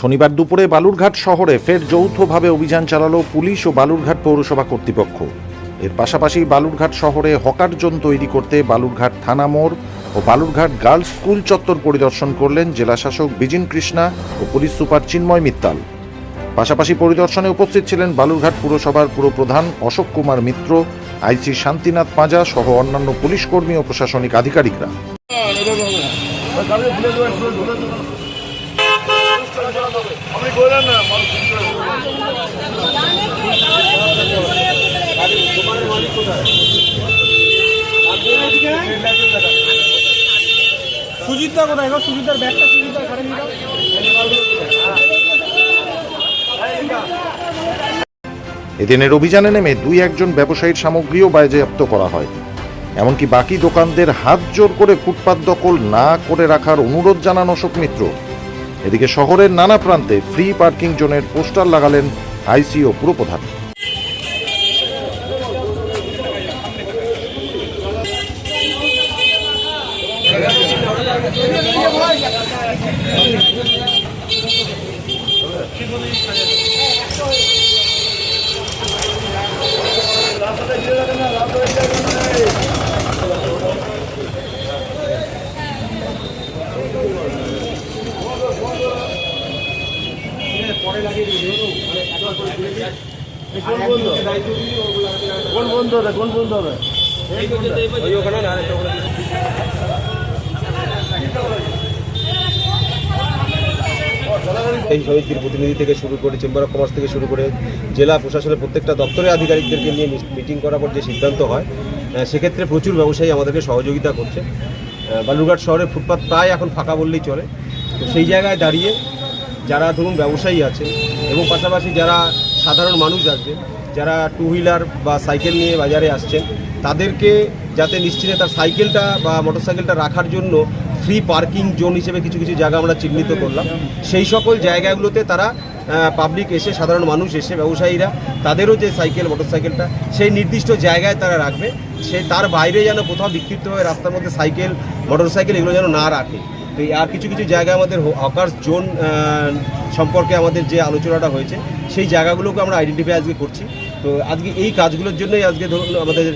শনিবার দুপুরে বালুরঘাট শহরে ফের যৌথভাবে অভিযান চালালো পুলিশ ও বালুরঘাট পৌরসভা কর্তৃপক্ষ। এর পাশাপাশি বালুরঘাট শহরে হকার জোন তৈরি করতে বালুরঘাট থানা মোড় ও বালুরঘাট গার্লস স্কুল চত্বর পরিদর্শন করলেন জেলাশাসক বিজিন কৃষ্ণা ও পুলিশ সুপার চিন্ময় মিত্তাল। পাশাপাশি পরিদর্শনে উপস্থিত ছিলেন বালুরঘাট পুরসভার পুরপ্রধান অশোক কুমার মিত্র, আইসি শান্তিনাথ পাঁজা সহ অন্যান্য পুলিশ কর্মী ও প্রশাসনিক আধিকারিকরা। না সুজিতদা কোথায় গো? ব্যাগটা সুজিতার ঘরে এদিনের অভিযানে নেমে দুই একজন ব্যবসায়ীর সামগ্রীও বাজেয়াপ্ত করা হয়। এমনকি বাকি দোকানদের হাত জোর করে ফুটপাত দখল না করে রাখার অনুরোধ জানান অশোক মিত্র। এদিকে শহরের নানা প্রান্তে ফ্রি পার্কিং জোনের পোস্টার লাগালেন আইসি ও পুরপ্রধান কোন বন্ধু? হবে কোন বন্ধু হবে এই সমিতির প্রতিনিধি থেকে শুরু করে চেম্বার অফ কমার্স থেকে শুরু করে জেলা প্রশাসনের প্রত্যেকটা দপ্তরের আধিকারিকদেরকে নিয়ে মিটিং করার পর যে সিদ্ধান্ত হয় সেক্ষেত্রে প্রচুর ব্যবসায়ী আমাদেরকে সহযোগিতা করছে। বালুরঘাট শহরে ফুটপাত প্রায় এখন ফাঁকা বললেই চলে। তো সেই জায়গায় দাঁড়িয়ে যারা ধরুন ব্যবসায়ী আছে এবং পাশাপাশি যারা সাধারণ মানুষ আছে, যারা টু হুইলার বা সাইকেল নিয়ে বাজারে আসছেন, তাদেরকে যাতে নিশ্চিন্তে তার সাইকেলটা বা মোটরসাইকেলটা রাখার জন্য ফ্রি পার্কিং জোন হিসেবে কিছু কিছু জায়গা আমরা চিহ্নিত করলাম। সেই সকল জায়গাগুলোতে তারা পাবলিক এসে সাধারণ মানুষ এসে ব্যবসায়ীরা তাদেরও যে সাইকেল মোটরসাইকেলটা সেই নির্দিষ্ট জায়গায় তারা রাখবে। সে তার বাইরে যেন কোথাও বিক্ষিপ্তভাবে রাস্তার মধ্যে সাইকেল মোটরসাইকেল এগুলো যেন না রাখে। তো আর কিছু কিছু জায়গায় আমাদের হকার্স জোন সম্পর্কে আমাদের যে আলোচনাটা হয়েছে, সেই জায়গাগুলোকে আমরা আইডেন্টিফাই আজকে করছি। তো আজকে এই কাজগুলোর জন্যই আজকে ধরুন আমাদের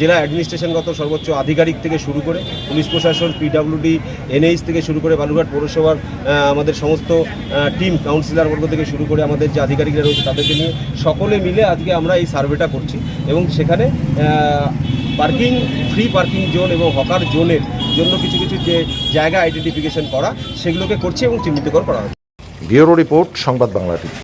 জেলা অ্যাডমিনিস্ট্রেশনগত সর্বোচ্চ আধিকারিক থেকে শুরু করে, পুলিশ প্রশাসন পিডাব্লিউডি এনএইচ থেকে শুরু করে বালুরঘাট পৌরসভার আমাদের সমস্ত টিম কাউন্সিলর বর্গ থেকে শুরু করে আমাদের যে আধিকারিকরা রয়েছে তাদেরকে নিয়ে সকলে মিলে আজকে আমরা এই সার্ভেটা করছি। এবং সেখানে পার্কিং ফ্রি পার্কিং জোন এবং হকার জোনের জন্য কিছু কিছু যে জায়গা আইডেন্টিফিকেশন করা, সেগুলোকে করছে এবং চিহ্নিতকর করা হচ্ছে। ব্যুরো রিপোর্ট, সংবাদ বাংলাটি